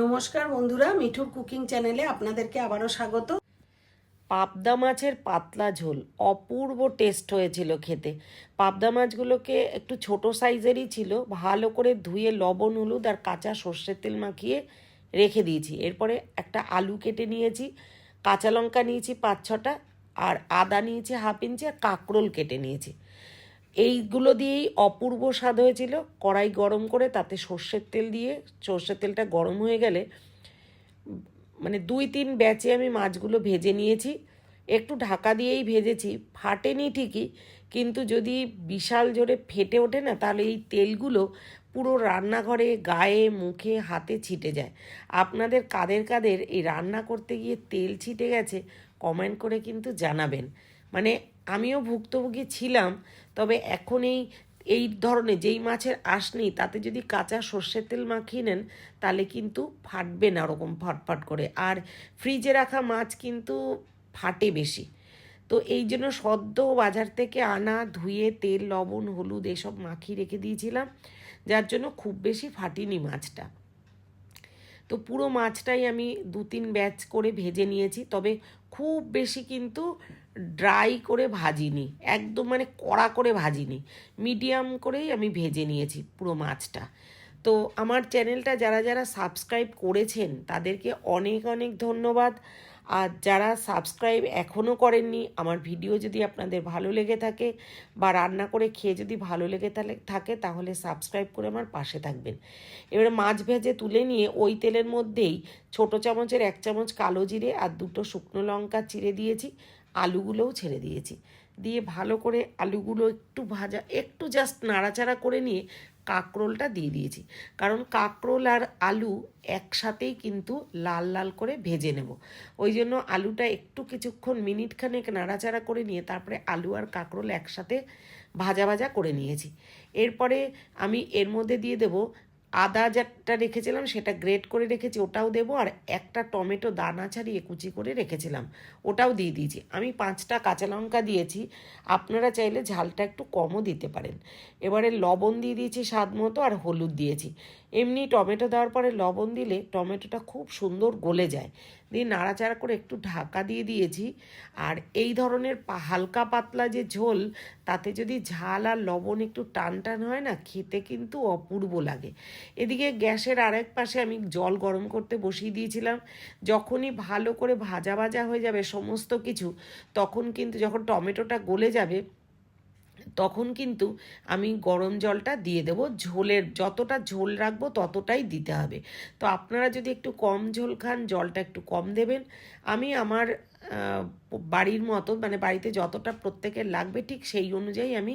নমস্কার বন্ধুরা, মিঠুর কুকিং চ্যানেলে আপনাদেরকে আবারও স্বাগত। পাবদা মাছের পাতলা ঝোল, অপূর্ব টেস্ট হয়েছিল খেতে। পাবদা মাছগুলোকে একটু ছোট সাইজেরই ছিল, ভালো করে ধুয়ে লবণ, হলুদ আর কাঁচা সর্ষের তেল মাখিয়ে রেখে দিয়েছি। এরপরে একটা আলু কেটে নিয়েছি, কাঁচা লঙ্কা নিয়েছি পাঁচ ছটা, আর আদা নিয়েছি হাফ ইঞ্চি আর কাঁকরোল কেটে নিয়েছি। এইগুলো দিয়েই অপূর্ব স্বাদ হয়েছিল। কড়াই গরম করে তাতে সর্ষের তেল দিয়ে, সর্ষের তেলটা গরম হয়ে গেলে মানে দুই তিন ব্যাচে আমি মাছগুলো ভেজে নিয়েছি। একটু ঢাকা দিয়েই ভেজেছি, ফাটেনি ঠিকই, কিন্তু যদি বিশাল জোরে ফেটে ওঠে না, তাহলে এই তেলগুলো পুরো রান্নাঘরে গায়ে, মুখে, হাতে ছিটে যায়। আপনাদের কাদের কাদের এই রান্না করতে গিয়ে তেল ছিটে গেছে, কমেন্ট করে কিন্তু জানাবেন। মানে আমিও ভুক্তভোগী ছিলাম, তবে এখন এই এই ধরনের যেই মাছের আঁশ নেই, তাতে যদি কাঁচা সর্ষের তেল মাখিয়ে নেন, তাহলে কিন্তু ফাটবে না ওরকম ফটফট করে। আর ফ্রিজে রাখা মাছ কিন্তু ফাটে বেশি। তো এই জন্য সদ্য বাজার থেকে আনা, ধুয়ে, তেল, লবণ, হলুদ এসব মাখিয়ে রেখে দিয়েছিলাম, যার জন্য খুব বেশি ফাটিনি মাছটা। তো পুরো মাছটাই আমি দু তিন ব্যাচ করে ভেজে নিয়েছি, তবে খুব বেশি কিন্তু ড্রাই করে ভাজিনি, একদম মানে কড়া করে ভাজিনি মিডিয়াম করেই আমি ভেজে নিয়েছি পুরো মাছটা। তো আমার চ্যানেলটা যারা যারা সাবস্ক্রাইব করেছেন, তাদেরকে অনেক অনেক ধন্যবাদ। আর যারা সাবস্ক্রাইব এখনও করেননি, আমার ভিডিও যদি আপনাদের ভালো লেগে থাকে বা রান্না করে খেয়ে যদি ভালো লেগে থাকে, তাহলে সাবস্ক্রাইব করে আমার পাশে থাকবেন। এবারে মাছ ভেজে তুলে নিয়ে ওই তেলের মধ্যেই ছোট চামচের এক চামচ কালো জিরে আর দুটো শুকনো লঙ্কা চিড়ে দিয়েছি। আলুগুলোও ছেড়ে দিয়েছি। দিয়ে ভালো করে আলুগুলো একটু ভাজা, একটু জাস্ট নাড়াচাড়া করে নিয়ে কাঁকরোলটা দিয়ে দিয়েছি। কারণ কাঁকরোল আর আলু একসাথেই কিন্তু লাল লাল করে ভেজে নেব। ওই জন্য আলুটা একটু কিছুক্ষণ মিনিটখানেক নাড়াচাড়া করে নিয়ে তারপরে আলু আর কাঁকরোল একসাথে ভাজা ভাজা করে নিয়েছি। এরপরে আমি এর মধ্যে দিয়ে দেব আদা যেটা রেখেছিলাম, সেটা গ্রেট করে রেখেছি, ওটাও দেবো। আর একটা টমেটো দানা ছাড়িয়ে কুচি করে রেখেছিলাম, ওটাও দিয়ে দিয়েছি। আমি পাঁচটা কাঁচা লঙ্কা দিয়েছি, আপনারা চাইলে ঝালটা একটু কমও দিতে পারেন। এবারে লবণ দিয়ে দিয়েছি স্বাদ মতো আর হলুদ দিয়েছি। এমনি টমেটো দেওয়ার পরে লবণ দিলে টমেটোটা খুব সুন্দর গলে যায়। দিয়ে নাড়াচাড়া করে একটু ঢাকা দিয়ে দিয়েছি। আর এই ধরনের হালকা পাতলা যে ঝোল, তাতে যদি ঝাল আর লবণ একটু টান টান হয় না, খেতে কিন্তু অপূর্ব লাগে। এদিকে গ্যাসের আরেক পাশে আমি জল গরম করতে বসিয়ে দিয়েছিলাম। যখনই ভালো করে ভাজা ভাজা হয়ে যাবে সমস্ত কিছু, তখন কিন্তু যখন টমেটোটা গলে যাবে তখন কিন্তু আমি গরম জলটা দিয়ে দেবো। ঝোলের যতটা ঝোল রাখব ততটাই দিতে হবে। তো আপনারা যদি একটু কম ঝোল খান, জলটা একটু কম দেবেন। আমি আমার বাড়ির মতো মানে বাড়িতে যতটা প্রত্যেকের লাগবে ঠিক সেই অনুযায়ী আমি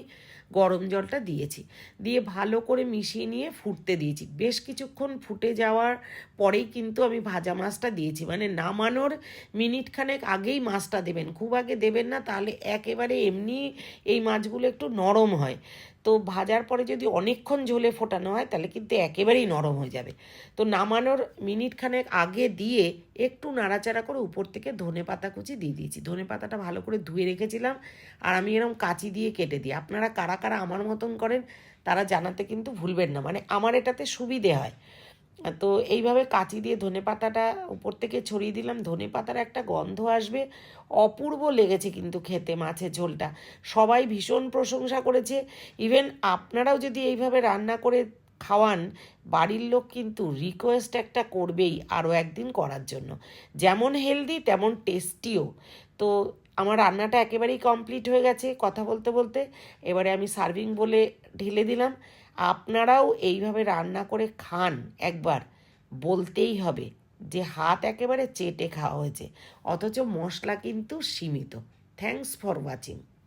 গরম জলটা দিয়েছি। দিয়ে ভালো করে মিশিয়ে নিয়ে ফুটতে দিয়েছি। বেশ কিছুক্ষণ ফুটে যাওয়ার পরেই কিন্তু আমি ভাজা মাছটা দিয়েছি। মানে নামানোর মিনিট খানেক আগেই মাছটা দেবেন। খুব আগে দেবেন না, তাহলে একেবারে এমনি এই মাছগুলো একটু নরম হয়। তো ভাজার পরে যদি অনেকক্ষণ ঝোলে ফোটানো হয়, তাহলে কিন্তু একেবারেই নরম হয়ে যাবে। তো নামানোর মিনিটখানেক আগে দিয়ে একটু নাড়াচাড়া করে উপর থেকে ধনে পাতা কুচি দিয়ে দিয়েছি। ধনে পাতাটা ভালো করে ধুয়ে রেখেছিলাম আর আমি এরকম কাঁচি দিয়ে কেটে দিই। আপনারা কারা কারা আমার মতন করেন, তারা জানাতে কিন্তু ভুলবেন না। মানে আমার এটাতে সুবিধে হয়। তো এইভাবে কাঁচি দিয়ে ধনে পাতাটা উপর থেকে ছড়িয়ে দিলাম। ধনে পাতার একটা গন্ধ আসবে। অপূর্ব লেগেছে কিন্তু খেতে মাছের ঝোলটা। সবাই ভীষণ প্রশংসা করেছে। ইভেন আপনারাও যদি এইভাবে রান্না করে খাওয়ান, বাড়ির লোক কিন্তু রিকোয়েস্ট একটা করবেই আরও একদিন করার জন্য। যেমন হেলদি তেমন টেস্টিও তো আমার রান্নাটা একেবারেই কমপ্লিট হয়ে গেছে কথা বলতে বলতে। এবারে আমি সার্ভিং বলে ঢেলে দিলাম। আপনারাও এইভাবে রান্না করে খান একবার, বলতেই হবে যে হাত একেবারে চেটে খাওয়া হয়েছে, অথচ মশলা কিন্তু সীমিত। Thanks for watching